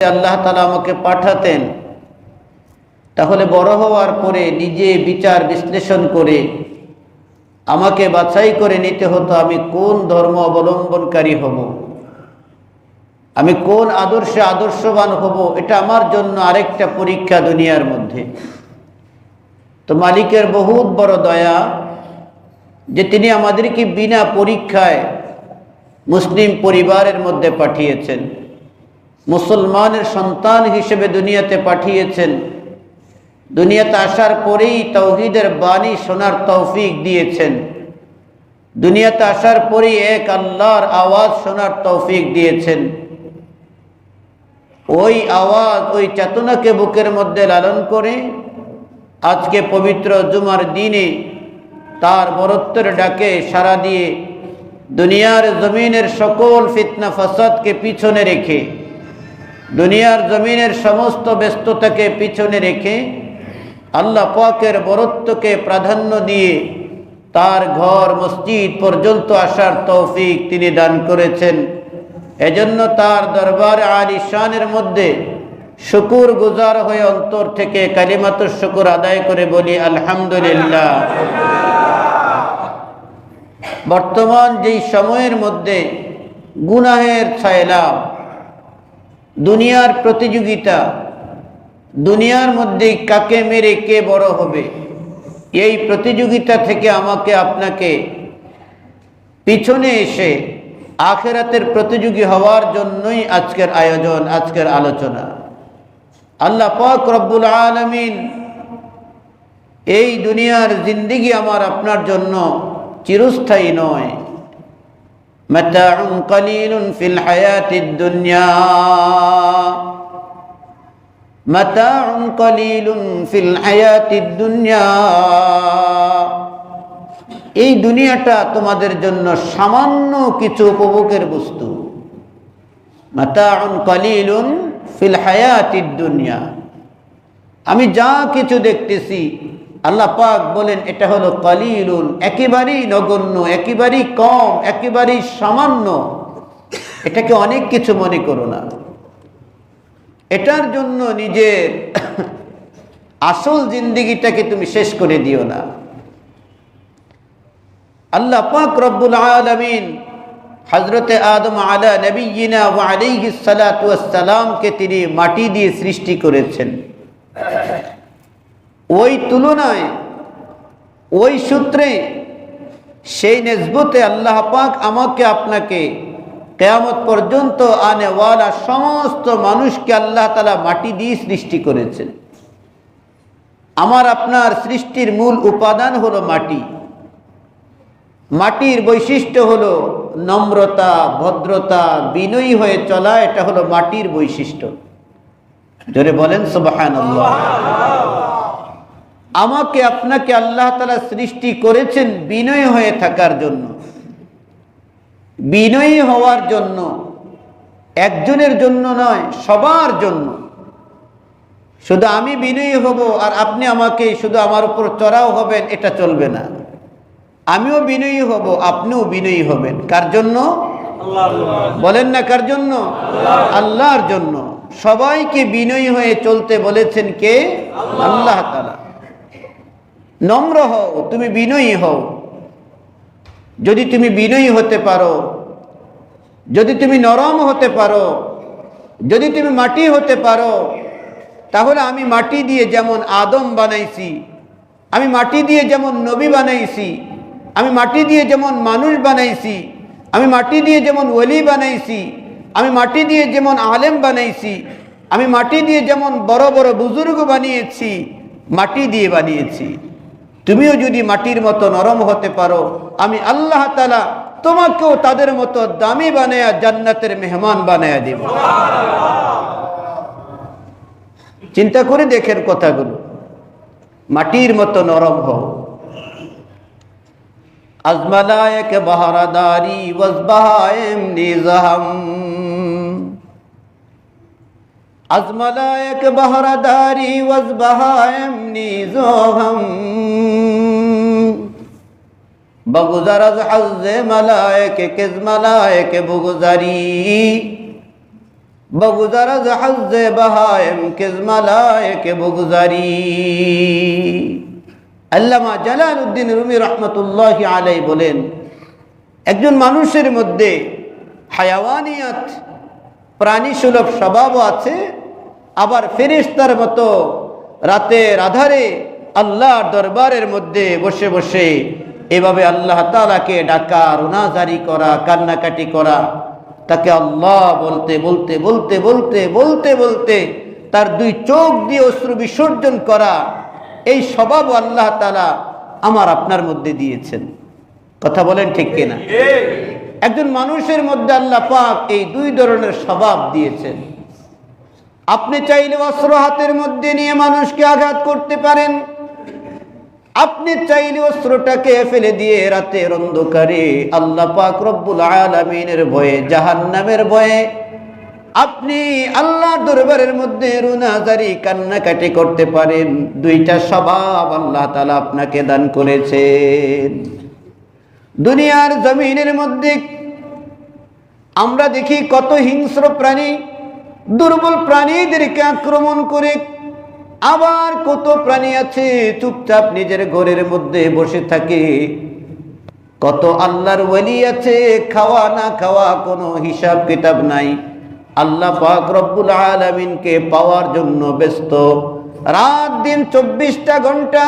আল্লাহ তালা আমাকে পাঠাতেন, তাহলে বড় হওয়ার পরে নিজে বিচার বিশ্লেষণ করে আমাকে বাছাই করে নিতে হতো আমি কোন ধর্ম অবলম্বনকারী হব, আমি কোন আদর্শে আদর্শবান হব, এটা আমার জন্য আরেকটা পরীক্ষা দুনিয়ার মধ্যে। তো মালিকের বহুত বড় দয়া যে তিনি আমাদেরকে বিনা পরীক্ষায় মুসলিম পরিবারের মধ্যে পাঠিয়েছেন। মুসলমানের সন্তান হিসেবে দুনিয়াতে পাঠিয়েছেন। দুনিয়াতে আসার পরেই তৌহিদের বাণী শোনার তৌফিক দিয়েছেন। দুনিয়াতে আসার পরেই এক আল্লাহর আওয়াজ শোনার তৌফিক দিয়েছেন। ওই আওয়াজ, ওই চেতনাকে বুকের মধ্যে লালন করে আজকে পবিত্র জুমার দিনে তার বরত্বের ডাকে সাড়া দিয়ে দুনিয়ার জমিনের সকল ফিতনা, ফাসাদকে পিছনে রেখে দুনিয়ার জমিনের সমস্ত ব্যস্ততাকে পিছনে রেখে আল্লাহ পাকের বরত্বকে প্রাধান্য দিয়ে তার ঘর, মসজিদ পর্যন্ত আসার তৌফিক তিনি দান করেছেন। এজন্য তার দরবার আর ইশানের মধ্যে শুকুর গুজার হয়ে অন্তর থেকে কালিমাত শুকুর আদায় করে বলি, আলহামদুলিল্লাহ। বর্তমান যেই সময়ের মধ্যে গুনাহের ছায়লাভ দুনিয়ার প্রতিযোগিতা, দুনিয়ার মধ্যে কাকে মেরে কে বড় হবে, এই প্রতিযোগিতা থেকে আমাকে আপনাকে পিছনে এসে আখেরাতের প্রতিযোগী হওয়ার জন্যই আজকের আয়োজন, আজকের আলোচনা। আল্লাহ পাক রব্বুল আলমিন এই দুনিয়ার জিন্দিগি আমার আপনার জন্য চিরস্থায়ী নয়। متاع قليل في الحياة الدنيا متاع قليل في الحياة الدنيا এই দুনিয়াটা তোমাদের জন্য সামান্য কিছু উপভোগের বস্তু মাতাউন কালিলুন ফিল হায়াতিদ দুনিয়া আমি যা কিছু দেখতেছি আল্লাহ পাক বলেন, এটা হলো কালিলুন একেবারেই নগণ্য, একেবারেই কম, একেবারেই সামান্য। এটাকে অনেক কিছু মনে করো না। এটার জন্য নিজের আসল জিন্দিগিটাকে তুমি শেষ করে দিও না। আল্লাহ পাক রব্বুল আলমিন হজরতে আদম আলা নবীনা সালাতামকে তিনি মাটি দিয়ে সৃষ্টি করেছেন। ওই তুলনায়, ওই সূত্রে, সেই নেসবতে আল্লাহ পাক আমাকে আপনাকে কেয়ামত পর্যন্ত আনেওয়ালা সমস্ত মানুষকে আল্লাহ তালা মাটি দিয়ে সৃষ্টি করেছেন। আমার আপনার সৃষ্টির মূল উপাদান হলো মাটি। মাটির বৈশিষ্ট্য হলো নম্রতা, ভদ্রতা, বিনয়ী হয়ে চলা, এটা হলো মাটির বৈশিষ্ট্য। জোরে বলেন সুবাহান আমাকে আপনাকে আল্লাহ তালা সৃষ্টি করেছেন বিনয় হয়ে থাকার জন্য। বিনয়ী হওয়ার জন্য, একজনের জন্য নয়, সবার জন্য। শুধু আমি বিনয়ী হব আর আপনি আমাকে শুধু আমার উপর চড়াও হবেন, এটা চলবে না। আমিও বিনয়ী হব, আপনিও বিনয়ী হবেন। কার জন্য? বলেন না কার জন্য? আল্লাহর জন্য। সবাইকে বিনয়ী হয়ে চলতে বলেছেন কে? আল্লাহ তালা নম্র হও, তুমি বিনয়ী হও। যদি তুমি বিনয়ী হতে পারো, যদি তুমি নরম হতে পারো, যদি তুমি মাটি হতে পারো, তাহলে আমি মাটি দিয়ে যেমন আদম বানাইছি, আমি মাটি দিয়ে যেমন নবী বানাইছি, আমি মাটি দিয়ে যেমন মানুষ বানাইছি, আমি মাটি দিয়ে যেমন ওলি বানাইছি, আমি মাটি দিয়ে যেমন আলেম বানাইছি, আমি মাটি দিয়ে যেমন বড় বড় বুজুর্গ বানিয়েছি, মাটি দিয়ে বানিয়েছি। তুমিও যদি মাটির মতো নরম হতে পারো, আমি আল্লাহ তালা তোমাকেও তাদের মতো দামি বানায়া জান্নাতের মেহমান বানায়া দিব। চিন্তা করে দেখেন কথাগুলো। মাটির মতো নরম হও। আজমালায়ক বাহারাদারি ওয়াজবাহায়েম নিজাহাম আজমালায়ক বাহারাদারি ওয়াজবাহায়েম নিজাহাম বগুজার আজ হাজে মালায়ক, কেজ মালায়ক বগুজারি। বগুজারা জাহাজে বাহায়েম কেজমালায়কে বগুজারি। আল্লামা জালালউদ্দিন রুমি রহমতুল্লাহ আলাই বলেন, একজন মানুষের মধ্যে হায়াওয়ানিয়াত প্রাণী সুলভ স্বভাবও আছে, আবার ফেরেশতার মতো রাতের আধারে আল্লাহর দরবারের মধ্যে বসে বসে এভাবে আল্লাহ তালাকে ডাকা, রোনাজারি করা, কান্নাকাটি করা, তাকে আল্লাহ বলতে বলতে বলতে বলতে বলতে বলতে তার দুই চোখ দিয়ে অশ্রু বিসর্জন করা, এই স্বভাবও আল্লাহ তালা আমার আপনার মধ্যে দিয়েছেন। কথা বলেন ঠিক কিনা? একজন মানুষের মধ্যে আল্লাহ পাক এই দুই ধরনের স্বভাব দিয়েছেন। আপনি চাইলে অস্ত্র হাতের মধ্যে নিয়ে মানুষকে আঘাত করতে পারেন আপনি চাইলে অস্ত্রটাকে ফেলে দিয়ে রাতের অন্ধকারে আল্লাহ পাক রব্বুল আলমিনের ভয়ে, জাহান্নামের ভয়ে আপনি আল্লাহ দরবারের মধ্যে রুনাজারি কান্নাকাটি করতে পারেন। দুইটা স্বভাব আল্লাহ তালা আপনাকে দান করেছেন। দুনিয়ার জমিনের মধ্যে আমরা দেখি কত হিংস্র প্রাণী, দুর্বল প্রাণীদেরকে আক্রমণ করে আবার কত প্রাণী আছে চুপচাপ নিজের ঘরের মধ্যে বসে থাকে। কত আল্লাহর ওয়ালি আছে, খাওয়া না খাওয়া কোনো হিসাব কিতাব নাই। আল্লাহ পাক রব্বুল আলমিনকে পাওয়ার জন্য ব্যস্ত। রাত দিন চব্বিশটা ঘণ্টা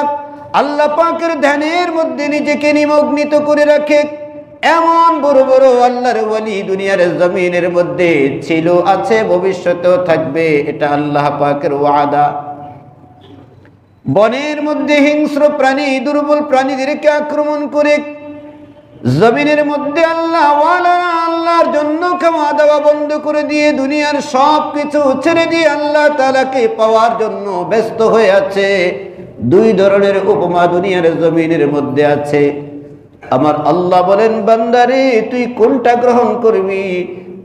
আল্লাহ পাকের ধ্যানের মধ্যে নিজেকে নিমগ্নিত করে রাখে। এমন বড় বড় আল্লাহর ওয়ালি দুনিয়ার জমিনের মধ্যে ছিল, আছে, ভবিষ্যতেও থাকবে, এটা আল্লাহ পাকের ওয়াদা। বনের মধ্যে হিংস্র প্রাণী, দুর্বল প্রাণীদেরকে আক্রমণ করে জমিনের মধ্যে আল্লাহ আল্লাহর জন্য খাওয়া দাওয়া বন্ধ করে দিয়ে দুনিয়ার সব কিছু ছেড়ে দিয়ে আল্লাহ তালাকে পাওয়ার জন্য ব্যস্ত হয়ে আছে। দুই ধরনের উপমা দুনিয়ার জমিনের মধ্যে আছে। আমার আল্লাহ বলেন, বান্দারে, তুই কোনটা গ্রহণ করবি?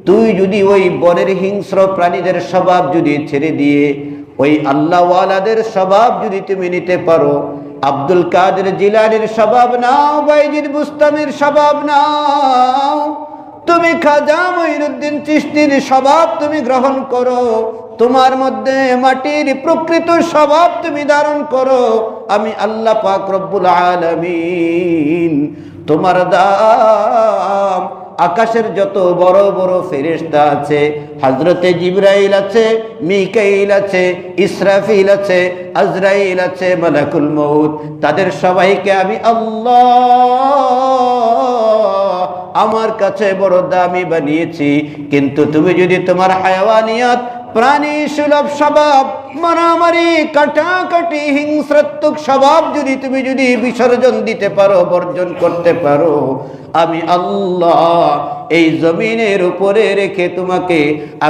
তুই যদি ওই বনের হিংস্র প্রাণীদের স্বভাব যদি ছেড়ে দিয়ে ওই আল্লাহওয়ালাদের স্বভাব যদি তুমি নিতে পারো, আব্দুল কাদের জিলানির স্বভাব নাও, বাইজিদ বুস্তামের স্বভাব নাও। তুমি খাজা মঈনুদ্দিন চিস্তির স্বভাব তুমি গ্রহণ করো, তোমার মধ্যে মাটির প্রকৃত স্বভাব তুমি ধারণ করো। আমি আল্লাহ পাক রব্বুল আলামিন তোমার দাম আকাশের যত বড় বড় ফেরেস্তা আছে হজরতে জিব্রাইল আছে, মিকাইল আছে, ইসরাফিল আছে, আজরাইল আছে, মালাকুল মৌদ তাদের সবাইকে আমি আল্লাহ আমার কাছে বড় দামি বানিয়েছি। কিন্তু তুমি যদি তোমার হায়াওয়ানিয়াত প্রাণী সুলভ স্বভাব, মারামারি, কাটাকাটি, হিংস্রাত্মক স্বভাব যদি তুমি যদি বিসর্জন দিতে পারো, বর্জন করতে পারো, আমি আল্লাহ এই জমিনের উপরে রেখে তোমাকে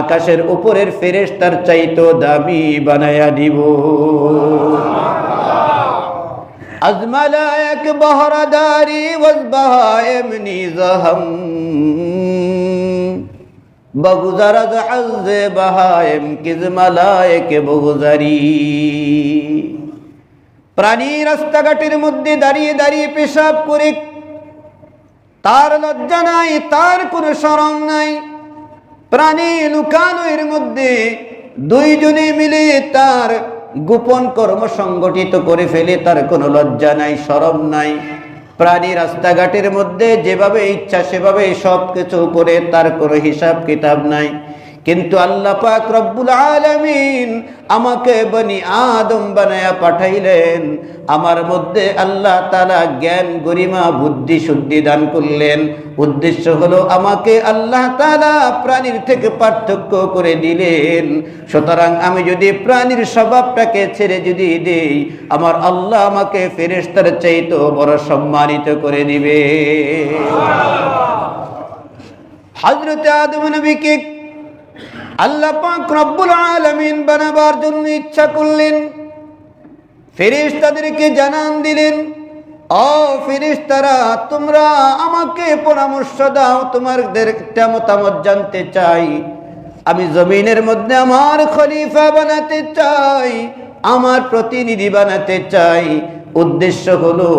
আকাশের উপরের ফেরেস তার চাইতো দামি বানায়া দিব। আজমালা এক বহরাদারি ওয়াজবাহা এমনি জহম। বগুজারদ আজে বাহায়েম কিজমালায়েকে বগুজারি। প্রাণী রাস্তাঘাটের মধ্যে দাঁড়িয়ে দাঁড়িয়ে পেশাব করে তার লজ্জা নাই, তার কোনো সরম নাই। প্রাণী লুকানো মধ্যে দুইজনে মিলে তার গোপন কর্ম সংগঠিত করে ফেলে, তার কোনো লজ্জা নাই সরম নাই। প্রাণী রাস্তাঘাটের মধ্যে যেভাবে ইচ্ছা সেভাবে সব কিছু করে তার কোনো হিসাব কিতাব নাই। কিন্তু আল্লাহ পাক রব্বুল আলামিন আমাকে বনি আদম বানায়া পাঠাইলেন। আমার মধ্যে আল্লাহ তালা জ্ঞান গরিমা বুদ্ধি শুদ্ধি দান করলেন। উদ্দেশ্য হলো আমাকে আল্লাহ তালা প্রাণীর থেকে পার্থক্য করে দিলেন। সুতরাং আমি যদি প্রাণীর স্বভাবটাকে ছেড়ে যদি দেই আমার আল্লাহ আমাকে ফেরেস্তার চাইতো বড় সম্মানিত করে দিবে। হজরত আদম নবীকে আল্লাহ পাক রব্বুল আলামিন বানাবার জন্য ইচ্ছা করলেন। ফেরেশতাদেরকে জানান দিলেন ও ফেরেশতারা, তোমরা আমাকে পরামর্শ দাও, তোমাদের একটা মতামত জানতে চাই। আমি জমিনের মধ্যে আমার খলিফা বানাতে চাই, আমার প্রতিনিধি বানাতে চাই। উদ্দেশ্য হলো,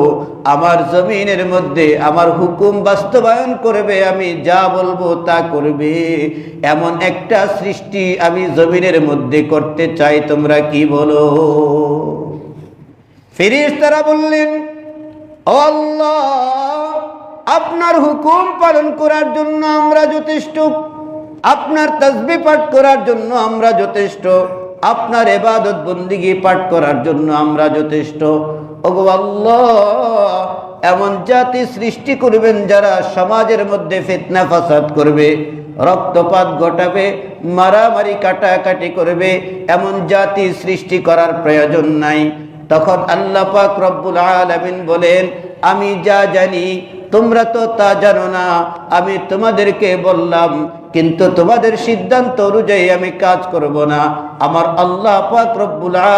আমার জমিনের মধ্যে আমার হুকুম বাস্তবায়ন করবে, আমি যা বলব তা করবে। এমন একটা সৃষ্টি আমি জমিনের মধ্যে করতে চাই, তোমরা কি বলো? ফিরিস তারা বললেন, আল্লাহ, আপনার হুকুম পালন করার জন্য আমরা যথেষ্ট। আপনার তসবি পাঠ করার জন্য আমরা যথেষ্ট। আপনার এবাদত বন্দিগি পাঠ করার জন্য আমরা যথেষ্ট। এমন জাতি সৃষ্টি করবেন যারা সমাজের মধ্যে ফিতনা ফাসাদ করবে, রক্তপাত ঘটাবে, মারামারি কাটাকাটি করবে, এমন জাতি সৃষ্টি করার প্রয়োজন নাই। তখন আল্লাহ পাক রব্বুল আলামিন বলেন, আমি যা জানি তোমরা তো তা জানো না, আমি তোমাদেরকে বললাম, কিন্তু তোমাদের সিদ্ধান্ত অনুযায়ী আমি কাজ করব না। আমার আল্লাহ পাক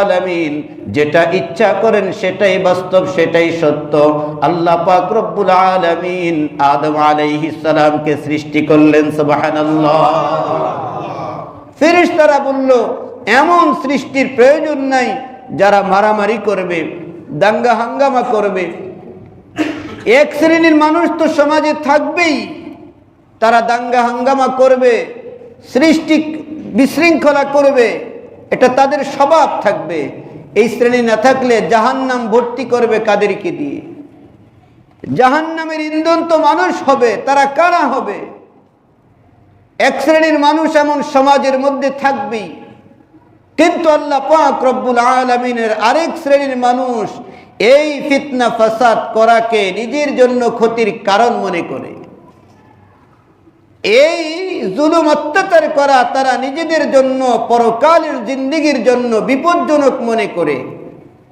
আলামিন যেটা ইচ্ছা করেন সেটাই বাস্তব, সেটাই সত্য। আল্লাহ পাক আলামিন আদম আলাইহিস সালামকে সৃষ্টি করলেন, সুবহানাল্লাহ। ফেরেশতারা বলল, এমন সৃষ্টির প্রয়োজন নাই যারা মারামারি করবে, দাঙ্গা হাঙ্গামা করবে এক শ্রেণির মানুষ তো সমাজে থাকবেই। তারা দাঙ্গা হাঙ্গামা করবে, সৃষ্টি বিশৃঙ্খলা করবে, এটা তাদের স্বভাব থাকবে। এই শ্রেণি না থাকলে জাহান্নাম ভর্তি করবে কাদেরকে দিয়ে? জাহান্নামের ইন্ধন তো মানুষ হবে, তারা কারা হবে? এক শ্রেণির মানুষ এমন সমাজের মধ্যে থাকবেই। কিন্তু আল্লাহ পাক রব্বুল আলমিনের আরেক শ্রেণির মানুষ এই ফিতনা ফাসাদ করাকে নিজের জন্য ক্ষতির কারণ মনে করে। এই জুলুম অত্যাচার করা তারা নিজেদের জন্য পরকালের জিন্দিগির জন্য বিপজ্জনক মনে করে।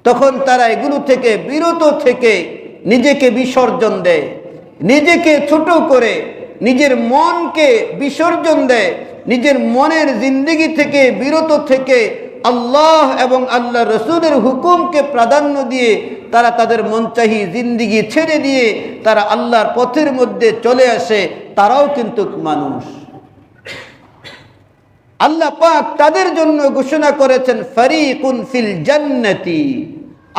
তখন তারা এগুলো থেকে বিরত থেকে নিজেকে বিসর্জন দেয়, নিজেকে ছোট করে নিজের মনকে বিসর্জন দেয়, নিজের মনের জিন্দিগি থেকে বিরত থেকে আল্লাহ এবং আল্লাহ রসুলের হুকুমকে প্রাধান্য দিয়ে তারা তাদের মনচাহি জিন্দিগি ছেড়ে দিয়ে তারা আল্লাহর পথের মধ্যে চলে আসে, তারাও কিন্তু মানুষ। আল্লাহ পাক তাদের জন্য ঘোষণা করেছেন, ফারিকুন ফিল জান্নাতি।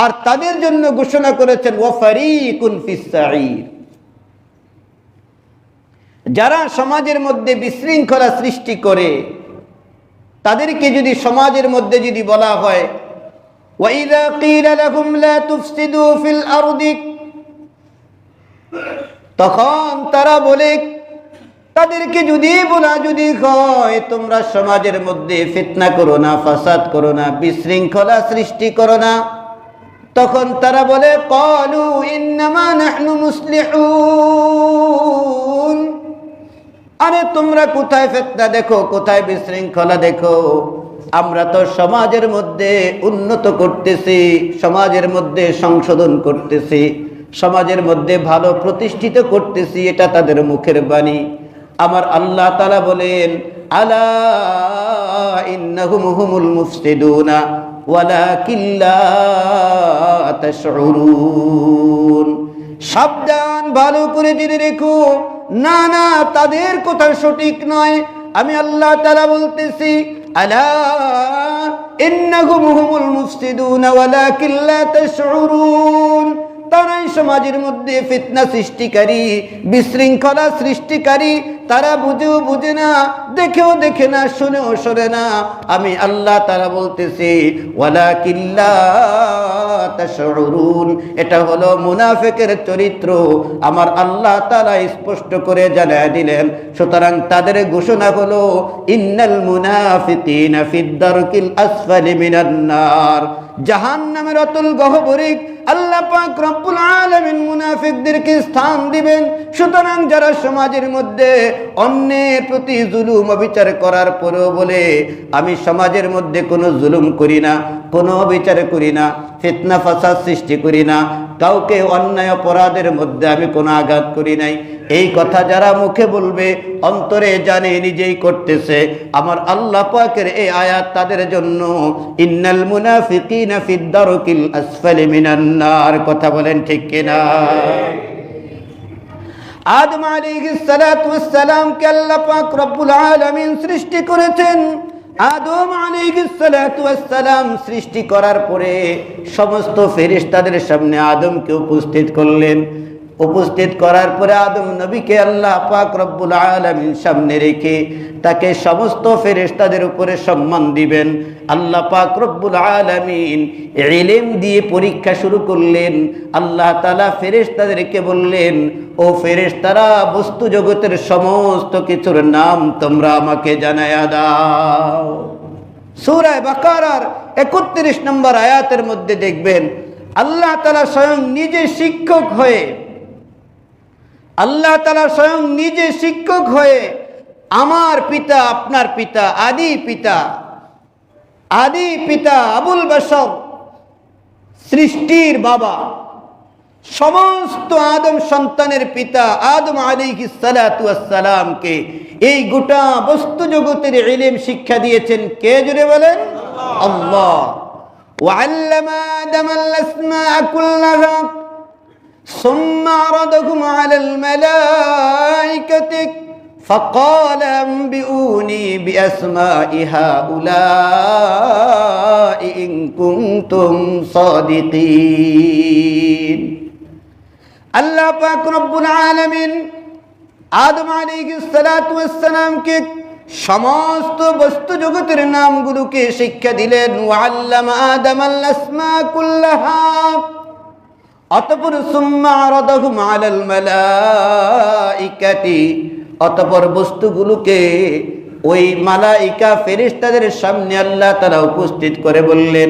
আর তাদের জন্য ঘোষণা করেছেন ও ফারিকুন ফিস যারা সমাজের মধ্যে বিশৃঙ্খলা সৃষ্টি করে তাদেরকে যদি সমাজের মধ্যে যদি বলা হয় وَإِذَا قِيلَ لَهُمْ لَا تُفْسِدُوا فِي الْأَرْضِ তখন তারা বলে তাদেরকে যদি বলা যদি হয় তোমরা সমাজের মধ্যে ফিতনা করো না ফাসাদ করো না বিশৃঙ্খলা সৃষ্টি করো না তখন তারা বলে কলু ইন্নামা নাহনু মুসলিহুন আরে তোমরা কোথায় ফেতনা দেখো, কোথায় বিশৃঙ্খলা দেখো? আমরা তো সমাজের মধ্যে উন্নত করতেছি, সমাজের মধ্যে সংশোধন করতেছি, সমাজের মধ্যে ভালো প্রতিষ্ঠিত করতেছি, এটা তাদের মুখের বাণী। আমার আল্লাহ তালা বলেন, আলা সাবধান, ভালো করে জেনে রেখো। না না, তাদের কথা সঠিক নয়। আমি আল্লাহ তারা বলতেছি, আলা তারাই সমাজের মধ্যে ফিতনা সৃষ্টিকারী, বিশৃঙ্খলা সৃষ্টিকারী তারা বুঝেও বুঝে না, দেখেও দেখে না, শুনেও শোনে না। আমি আল্লাহ তারা বলতেছি ওয়ালা কিল্লা এটা হলো মুনাফিকের চরিত্র। আমার আল্লাহ তারা স্পষ্ট করে জানায় দিলেন। সুতরাং তাদের ঘোষণা হলো, ইন্নাল মুনাফিকিনা আসফালি মিনান নার জাহান্নামের অতুল গহ্বরে আল্লাহ পাক রব্বুল আলামিন মুনাফিকদেরকে স্থান দিবেন। সুতরাং যারা সমাজের মধ্যে অন্যের প্রতি জুলুম অবিচার করার পরেও বলে, আমি সমাজের মধ্যে কোনো জুলুম করি না, কোনো অবিচার করি না, ফিতনা ফাসাদ সৃষ্টি করি না, কাউকে অন্যায় অপরাধের মধ্যে আমি কোনো আঘাত করি নাই। এই কথা যারা মুখে বলবে, অন্তরে জানে, নিজেই করতেছে। আমার আল্লাহ পাকের এই আয়াত তাদের জন্য, ইন্নাল মুনাফিকিনা ফিদ দারকিল আসফালি মিনান নার কথা বলেন ঠিক কিনা? আদম আলী সালাতু ওয়াস সালাম আল্লাহ পাক রব্বুল আলামিন সৃষ্টি করেছেন। আদম আলাইহিসসালাম সৃষ্টি করার পরে সমস্ত ফেরিস্তাদের সামনে আদমকে উপস্থিত করলেন। উপস্থিত করার পরে আদম নবীকে আল্লাহ পাক রব্বুল আলামিন সামনে রেখে তাকে সমস্ত ফেরেশতাদের উপরে সম্মান দিবেন। আল্লাহ পাক রব্বুল আলমিন ইলম দিয়ে পরীক্ষা শুরু করলেন। আল্লাহ তালা ফেরেশতাদেরকে বললেন, ও ফেরেশতারা, বস্তু জগতের সমস্ত কিছুর নাম তোমরা আমাকে জানায়া দাও। সূরায় বাকারার একত্রিশ নম্বর আয়াতের মধ্যে দেখবেন, আল্লাহ তালা স্বয়ং নিজে শিক্ষক হয়ে, আল্লাহ তালা স্বয়ং নিজে শিক্ষক হয়ে আমার পিতা আপনার পিতা আদি পিতা আদি পিতা আবুল বাসব সৃষ্টির বাবা সমস্ত আদম সন্তানের পিতা আদম আলী সালাতামকে এই গোটা বস্তু জগতের ইলিম শিক্ষা দিয়েছেন কে জুড়ে বলেন আল্লাহ وعلم آدم الأسماء كلها ثم عرضهم على الملائكة فقال انبئوني بأسماء هؤلاء إن كنتم صادقين আল্লাহ পাক রব্বুল আলামিন আদম আলাইহিস সালাতু ওয়াসসালামকে সমস্ত বস্তু জগতের নামগুলোকে শিক্ষা দিলেন ওয়াল্লামা আদম আল আসমা কুল্লাহা অতপর সুম্মা আরাদাহুম আলাল মালাইকাতি অতপর বস্তুগুলোকে ওই মালাইকা ফেরিস্তাদের সামনে আল্লাহ তারা উপস্থিত করে বললেন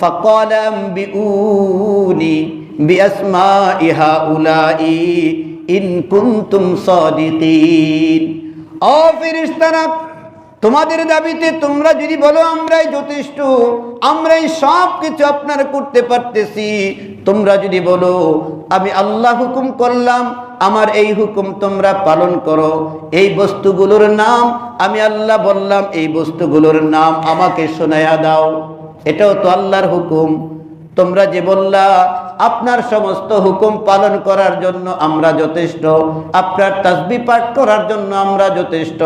ফকলাম বিউনি বিআসমা ইহা উলাই ইন কুনতুম সাদিকিন। ও ফেরেশতারা তোমাদের দাবিতে তোমরা যদি বলো, আমরাই যথেষ্ট, আমরাই সব কিছু আপনার করতে পারতেছি। তোমরা যদি বলো, আমি আল্লাহ হুকুম করলাম, আমার এই হুকুম তোমরা পালন করো। এই বস্তুগুলোর নাম আমি আল্লাহ বললাম, এই বস্তুগুলোর নাম আমাকে শোনায়া দাও। এটাও তো আল্লাহর হুকুম। তোমরা যে বললা, আপনার সমস্ত হুকুম পালন করার জন্য আমরা যথেষ্ট, আপনার তাসবি পাঠ করার জন্য আমরা যথেষ্ট।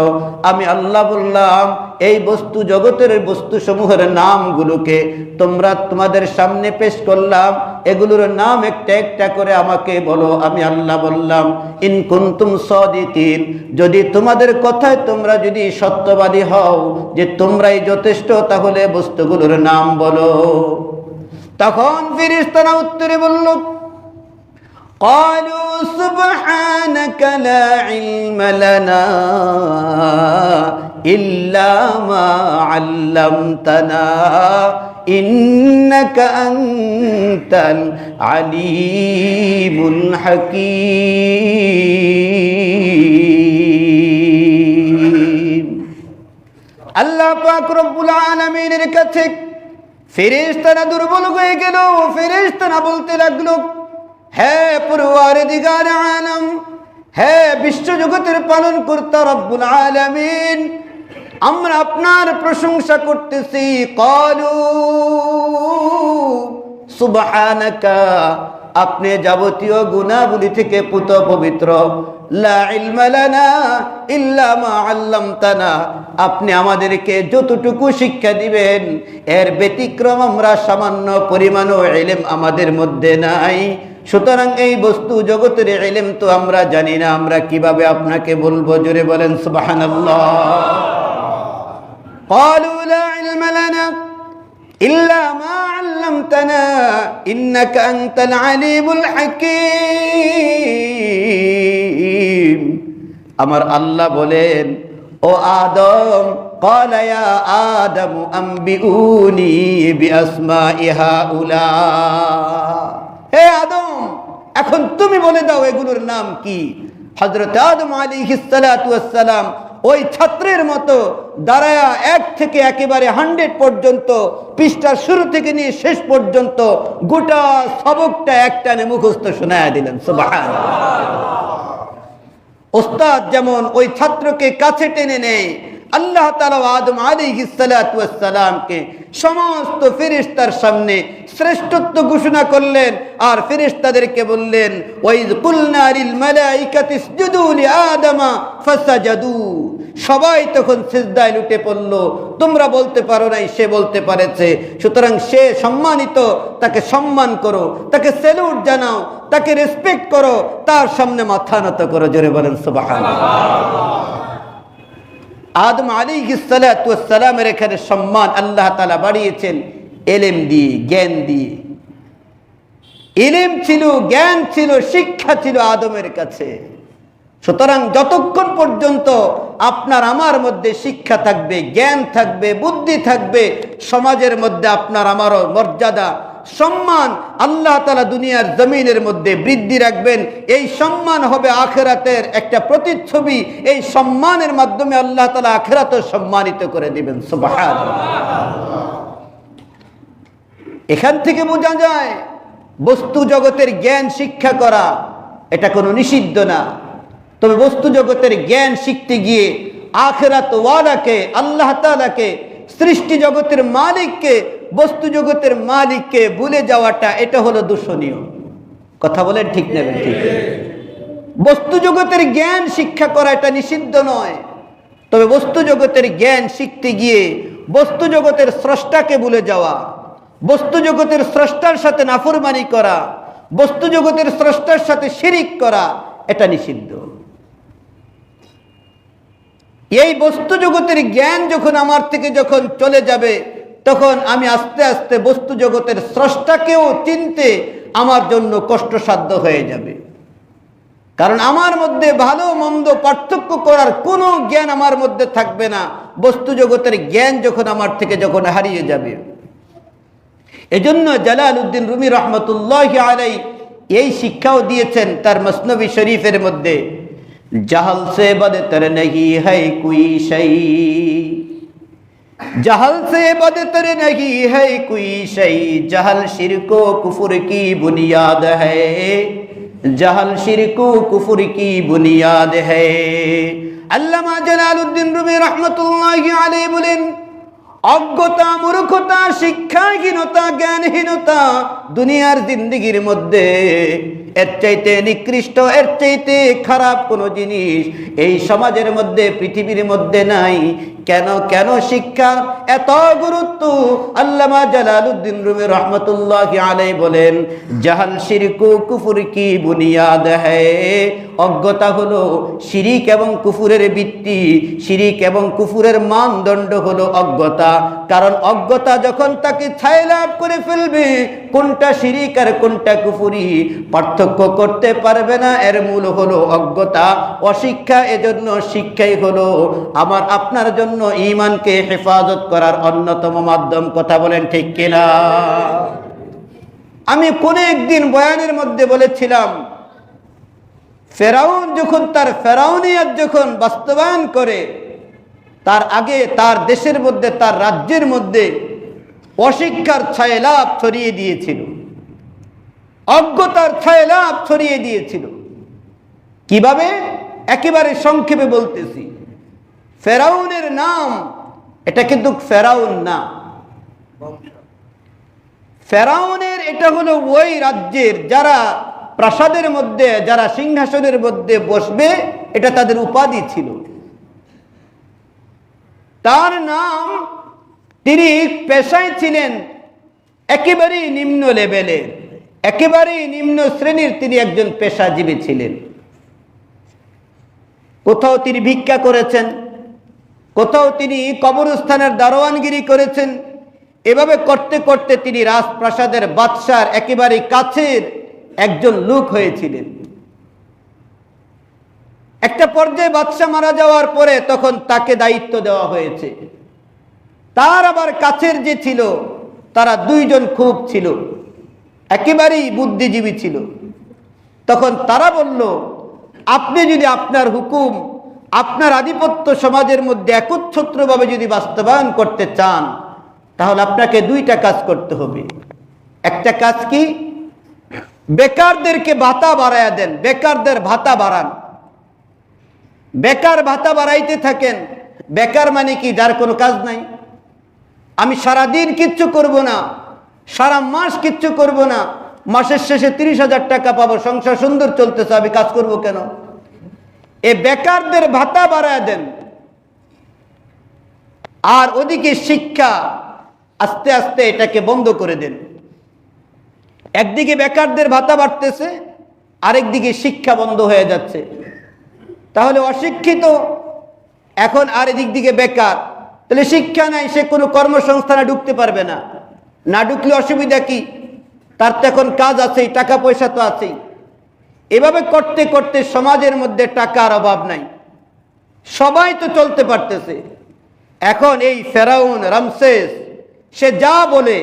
আমি আল্লাহ বললাম, এই বস্তু জগতের বস্তু সমূহের নামগুলোকে তোমরা তোমাদের সামনে পেশ করলাম। এগুলোর নাম একটা একটা করে আমাকে বলো। আমি আল্লাহ বললাম, ইন কুন্তুম সদিকিন, যদি তোমাদের কথায় তোমরা যদি সত্যবাদী হও, যে তোমরাই যথেষ্ট, তাহলে বস্তুগুলোর নাম বলো। তখন ফিরিস্তারা উত্তরে বলল قالوا سبحانك لا علم لنا إلا ما علمتنا إنك أنت العليم الحكيم আল্লাহ পাক রব্বুল আলামিনের কাছে ফেরেশতারা দুর্বল হয়ে গেল, ফেরেশতারা বলতে লাগল হ্যাঁ পূর্বার দিগার আলম হ্যাঁ বিশ্বজগতের পালন কর্তা রব্বুল আলমিন, আমরা আপনার প্রশংসা করতেছি, কলু সুবহানাকা আপনি যাবতীয় গুণাবলী থেকে পুত পবিত্র। আপনি আমাদেরকে যতটুকু শিক্ষা দিবেন এর ব্যতিক্রম আমরা সামান্য পরিমাণও এলেম আমাদের মধ্যে নাই। সুতরাং এই বস্তু জগতের এলেম তো আমরা জানি না আমরা কীভাবে আপনাকে বলব? জোরে বলেন সুবহানাল্লাহ। إلا ما علمتنا إنك أنت العليم الحكيم আমার আল্লাহ বলেন ও আদম قال يا آدم أنبئوني بأسماء هؤلاء হে আদম এখন তুমি বলে দাও এগুলোর নাম কি হযরত আদম আলাইহিস সালাতু ওয়াস সালাম ওই ছাত্রের মতো দাঁড়ায়া এক থেকে একেবারে হান্ড্রেড পর্যন্ত পৃষ্ঠার শুরু থেকে নিয়ে শেষ পর্যন্ত গোটা সবকটা একটানে মুখস্থ শোনায় দিলেন ওস্তাদ যেমন ওই ছাত্রকে কাছে টেনে নেয় আল্লাহ তালা আদম আলী আলিহিসালামকে সমস্ত ফেরিস্তার সামনে শ্রেষ্ঠত্ব ঘোষণা করলেন আর ফেরিস্তাদেরকে বললেন সবাই তখন সিজদায় লুটে পড়ল। তোমরা বলতে পারো নাই, সে বলতে পারেছে। সুতরাং সে সম্মানিত, তাকে সম্মান করো, তাকে সেলুট জানাও, তাকে রেসপেক্ট করো, তার সামনে মাথা নত করো, জোরে বলেন, সুবহানাল্লাহ। আদম আলী সালামের এখানে সম্মান আল্লাহ তালা বাড়িয়েছেন। এলেম দিয়ে, জ্ঞান দিয়ে। এলেম ছিল, জ্ঞান ছিল, শিক্ষা ছিল আদমের কাছে। সুতরাং যতক্ষণ পর্যন্ত আপনার আমার মধ্যে শিক্ষা থাকবে, জ্ঞান থাকবে, বুদ্ধি থাকবে, সমাজের মধ্যে আপনার আমারও মর্যাদা সম্মান আল্লাহ তালা দুনিয়ার জমিনের মধ্যে বৃদ্ধি রাখবেন। এই সম্মান হবে আখেরাতের একটা প্রতিচ্ছবি। এই সম্মানের মাধ্যমে আল্লাহ তালা আখেরাত সম্মানিত করে দিবেন। এখান থেকে বোঝা যায়, বস্তু জগতের জ্ঞান শিক্ষা করা, এটা কোনো নিষিদ্ধ না। তবে বস্তু জগতের জ্ঞান শিখতে গিয়ে আখেরাত ওয়ালাকে আল্লাহ তালাকে সৃষ্টি জগতের মালিককে বস্তু জগতের মালিককে ভুলে যাওয়াটা, এটা হলো দূষণীয়। কথা বলেন ঠিক নেবেন ঠিক। বস্তু জগতের জ্ঞান শিক্ষা করা এটা নিষিদ্ধ নয়। তবে বস্তু জগতের জ্ঞান শিখতে গিয়ে বস্তু জগতের স্রষ্টাকে ভুলে যাওয়া, বস্তু জগতের স্রষ্টার সাথে নাফরমানি করা, বস্তু জগতের স্রষ্টার সাথে শিরিক করা, এটা নিষিদ্ধ। এই বস্তু জগতের জ্ঞান যখন আমার থেকে যখন চলে যাবে তখন আমি আস্তে আস্তে বস্তু জগতের স্রষ্টাকেও চিনতে আমার জন্য কষ্টসাধ্য হয়ে যাবে। কারণ আমার মধ্যে ভালো মন্দ পার্থক্য করার কোনো জ্ঞান আমার মধ্যে থাকবে না। বস্তু জগতের জ্ঞান যখন আমার থেকে যখন হারিয়ে যাবে। এজন্য জালাল উদ্দিন রুমি রহমতুল্লাহ আলাই এই শিক্ষাও দিয়েছেন তার মসনবী শরীফের মধ্যে, জাহাল সে বদতর নহি হাই কুই শাই। जहल से बदतर नहीं है कोई शई जहल शिरको कुफुर की बुनियाद है जहल शिरको कुफुर की बुनियाद है আল্লামা জালালউদ্দিন রুমি রহমতুল্লাহি আলাইহি বলেন অজ্ঞতা মূর্খতা শিক্ষাহীনতা জ্ঞানহীনতা দুনিয়ার জিন্দিগির মধ্যে এর চাইতে নিকৃষ্ট, এর চাইতে খারাপ কোনো জিনিস এই সমাজের মধ্যে, পৃথিবীর মধ্যে নাই। কেন কেন শিক্ষা? এত গুরুত্ব আল্লামা জালালউদ্দিন রুমি রহমতুল্লাহ আলাই বলেন, জাহাল শিরকু কুফুর কি বুনিয়াদ হ্যায়? অজ্ঞতা হলো শিরিক এবং কুফুরের ভিত্তি। শিরিক এবং কুফুরের মানদণ্ড হলো অজ্ঞতা। কারণ অজ্ঞতা যখন তাকে ছায় লাভ করে ফেলবে, কোনটা শিরিক আর কোনটা কুফুরি, পার্থক্য করতে পারবে না। এর মূল হলো অজ্ঞতা, অশিক্ষা, এজন্য শিক্ষাই হলো আমার, আপনার জন্য ইমানকে হেফাজত করার অন্যতম মাধ্যম। কথা বলেন ঠিক কিনা? আমি কোন একদিন বয়ানের মধ্যে বলেছিলাম, ফেরাউন যখন তার ফেরাউনিয়াত যখন বাস্তবায়ন করে, তার আগে তার দেশের মধ্যে, তার রাজ্যের মধ্যে অশিক্ষার ছায়লাভ ছড়িয়ে দিয়েছিল। অজ্ঞতার ছায়লাভ ছড়িয়ে দিয়েছিল। কীভাবে? একেবারে সংক্ষেপে বলতেছি। ফেরাউনের নাম, এটা কিন্তু ফেরাউন না। ফেরাউনের এটা হলো ওই রাজ্যের যারা প্রাসাদের মধ্যে, যারা সিংহাসনের মধ্যে বসবে, এটা তাদের উপাধি ছিল। তার নাম, তিনি পেশায় ছিলেন একেবারেই নিম্ন লেভেলের একেবারেই নিম্ন শ্রেণির তিনি একজন পেশাজীবী ছিলেন। কোথাও তিনি ভিক্ষা করেছেন, কোথাও তিনি কবরস্থানের দারোয়ানগিরি করেছেন, এভাবে করতে করতে তিনি রাজপ্রাসাদের বাদশার একেবারে কাছের একজন লোক হয়েছিলেন। একটা পর্যায়ে বাদশাহ মারা যাওয়ার পরে তখন তাকে দায়িত্ব দেওয়া হয়েছে। তার আবার কাছের যে ছিল, তারা দুইজন খুব ছিল। একেবারেই বুদ্ধিজীবী ছিল। তখন তারা বলল, আপনি যদি আপনার হুকুম, আপনার আধিপত্য সমাজের মধ্যে একচ্ছত্রভাবে যদি বাস্তবায়ন করতে চান, তাহলে আপনাকে দুইটা কাজ করতে হবে। একটা কাজ কি? বেকারদেরকে ভাতা বাড়ায়া দেন, বেকারদের ভাতা বাড়ান। বেকার ভাতা বাড়াইতে থাকেন, বেকার মানে কি? যার কোনো কাজ নাই। আমি সারাদিন কিচ্ছু করব না। সারা মাস কিচ্ছু করব না। মাসের শেষে তিরিশ হাজার টাকা পাবো। সংসার সুন্দর চলতেছে, আমি কাজ করব কেন? এ বেকারদের ভাতা বাড়ায় দেন। আর ওদিকে শিক্ষা আস্তে আস্তে এটাকে বন্ধ করে দেন। একদিকে বেকারদের ভাতা বাড়তেছে, আরেকদিকে শিক্ষা বন্ধ হয়ে যাচ্ছে। তাহলে অশিক্ষিত এখন আর এদিক দিকে বেকার। তাহলে শিক্ষা নাই, সে কোনো কর্মসংস্থানে ঢুকতে পারবে না। না ঢুকলে অসুবিধা কি? তার তো এখন কাজ আছেই, টাকা পয়সা তো আছেই। এভাবে করতে করতে সমাজের মধ্যে টাকার অভাব নাই। সবাই তো চলতে পারতেছে। এখন এই ফেরাউন, রামসেস, সে যা বলে,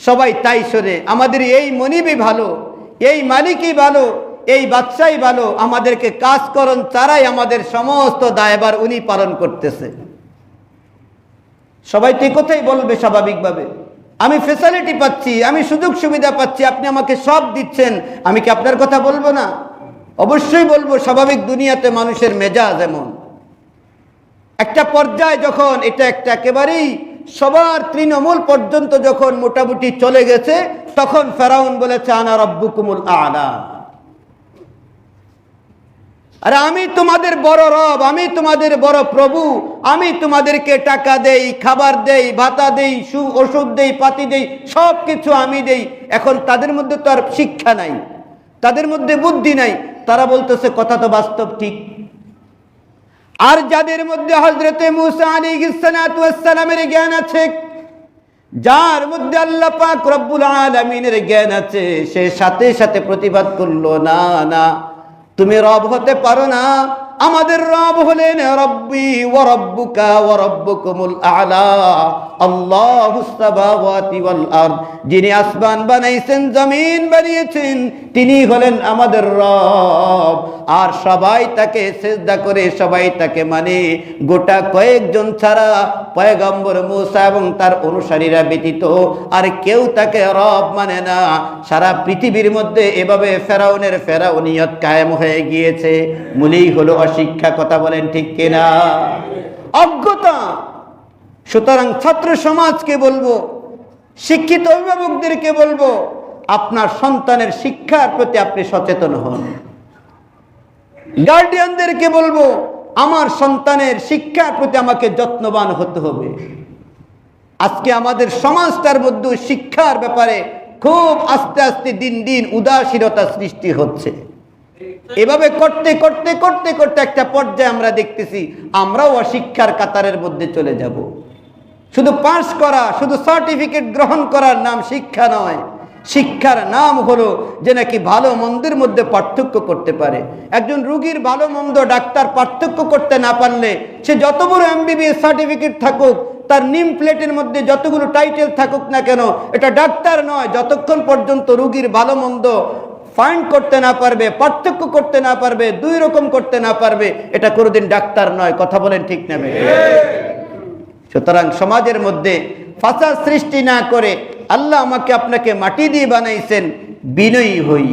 সবাই তাই শোনে। আমাদের এই মনিবই ভালো, এই মালিকই ভালো, এই বাচ্চাই ভালো। আমাদেরকে কাজ করণ ছাড়াই আমাদের সমস্ত দায়বার উনি পালন করতেছে। সবাই তো কোথায় বলবে স্বাভাবিকভাবে। আমি ফেসিলিটি পাচ্ছি, আমি সুযোগ সুবিধা পাচ্ছি, আপনি আমাকে সব দিচ্ছেন, আমি কি আপনার কথা বলব না? অবশ্যই বলব, স্বাভাবিক দুনিয়াতে মানুষের মেজাজ এমন। একটা পর্যায়ে যখন এটা একটা একেবারেই সবার তৃণমূল পর্যন্ত যখন মোটামুটি চলে গেছে, তখন ফেরাউন বলেছে, আনা রব্বুকুমুল আলা। আরে আমি তোমাদের বড় রব, আমি তোমাদের বড় প্রভু, আমি তোমাদেরকে টাকা দেই, খাবার দেই, ভাতা দেই, সু ওষুধ দেই, পাতি দেই সব কিছু আমি দেই। এখন তাদের মধ্যে তো আর শিক্ষা নাই, তাদের মধ্যে বুদ্ধি নাই। তারা বলতেছে, কথা তো বাস্তব ঠিক। আর যাদের মধ্যে হজরতে মুসা আলী সালামের জ্ঞান আছে, যার মধ্যে আল্লাহ পাক রব্বুল আলমিনের জ্ঞান আছে, সে সাথে সাথে প্রতিবাদ করল, না না তুমি রব হতে পারো না। আমাদের রব হলেন রব্বি আলা। ওয়াল আরদ। যিনি আসমান বানাইছেন, জমিন বানিয়েছেন, তিনি হলেন আমাদের রব। আর সবাই তাকে সেজদা করে, সবাই তাকে মানে গোটা কয়েকজন ছাড়া পয়গম্বর মুসা এবং তার অনুসারীরা ব্যতীত আর কেউ তাকে রব মানে না। সারা পৃথিবীর মধ্যে এভাবে ফেরাউনের ফেরাউনিয়ত কায়েম হয়ে গিয়েছে। মূলেই হলো অশিক্ষা কথা বলেন ঠিক কিনা? অজ্ঞতা। সুতরাং ছাত্র সমাজকে বলব, শিক্ষিত অভিভাবকদেরকে বলব, আপনার সন্তানের শিক্ষার প্রতি আপনি সচেতন হন। গার্ডিয়ানদেরকে বলব, আমার সন্তানের শিক্ষার প্রতি আমাকে যত্নবান হতে হবে। আজকে আমাদের সমাজটার মধ্যে শিক্ষার ব্যাপারে খুব আস্তে আস্তে দিন দিন উদাসীনতা সৃষ্টি হচ্ছে। এভাবে করতে করতে করতে করতে একটা পর্যায়ে আমরা দেখতেছি আমরাও অশিক্ষার কাতারের মধ্যে চলে যাব। শুধু পাস করা, শুধু সার্টিফিকেট গ্রহণ করার নাম শিক্ষা নয়, শিক্ষার নাম হলো যে নাকি ভালো মন্দের মধ্যে পার্থক্য করতে পারে। একজন রুগীর ভালো মন্দ ডাক্তার পার্থক্য করতে না পারলে সে যত বড় এমবিবিএস সার্টিফিকেট থাকুক, তার নিম প্লেটের মধ্যে যতগুলো টাইটেল থাকুক না কেন, এটা ডাক্তার নয়, যতক্ষণ পর্যন্ত রুগীর ভালো মন্দ ফাইন্ড করতে না পারবে, পার্থক্য করতে না পারবে, দুই রকম করতে না পারবে, এটা কোনোদিন ডাক্তার নয়, কথা বলেন ঠিক নেবে সুতরাং সমাজের মধ্যে ফাঁসা সৃষ্টি না করে আল্লাহ আমাকে আপনাকে মাটি দিয়ে বানাইছেন, বিনয়ী হই,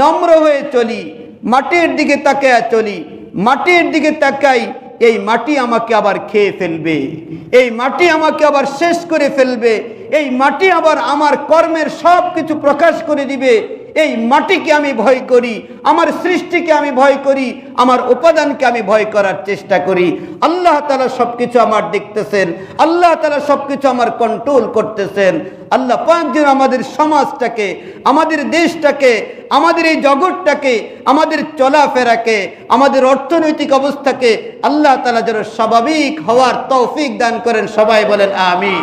নম্র হয়ে চলি, মাটির দিকে তাকায় চলি, মাটির দিকে তাকাই এই মাটি আমাকে আবার খেয়ে ফেলবে, এই মাটি আমাকে আবার শেষ করে ফেলবে এই মাটি আবার আমার কর্মের সব কিছু প্রকাশ করে দিবে। এই মাটিকে আমি ভয় করি, আমার সৃষ্টিকে আমি ভয় করি, আমার উপাদানকে আমি ভয় করার চেষ্টা করি। আল্লাহ তালা সব কিছু আমার দেখতেছেন, আল্লাহ তালা সব কিছু আমার কন্ট্রোল করতেছেন। আল্লাহ পাঁচজন আমাদের সমাজটাকে, আমাদের দেশটাকে, আমাদের এই জগৎটাকে, আমাদের চলাফেরাকে, আমাদের অর্থনৈতিক অবস্থাকে আল্লাহ তালা যেন স্বাভাবিক হওয়ার তৌফিক দান করেন। সবাই বলেন আমি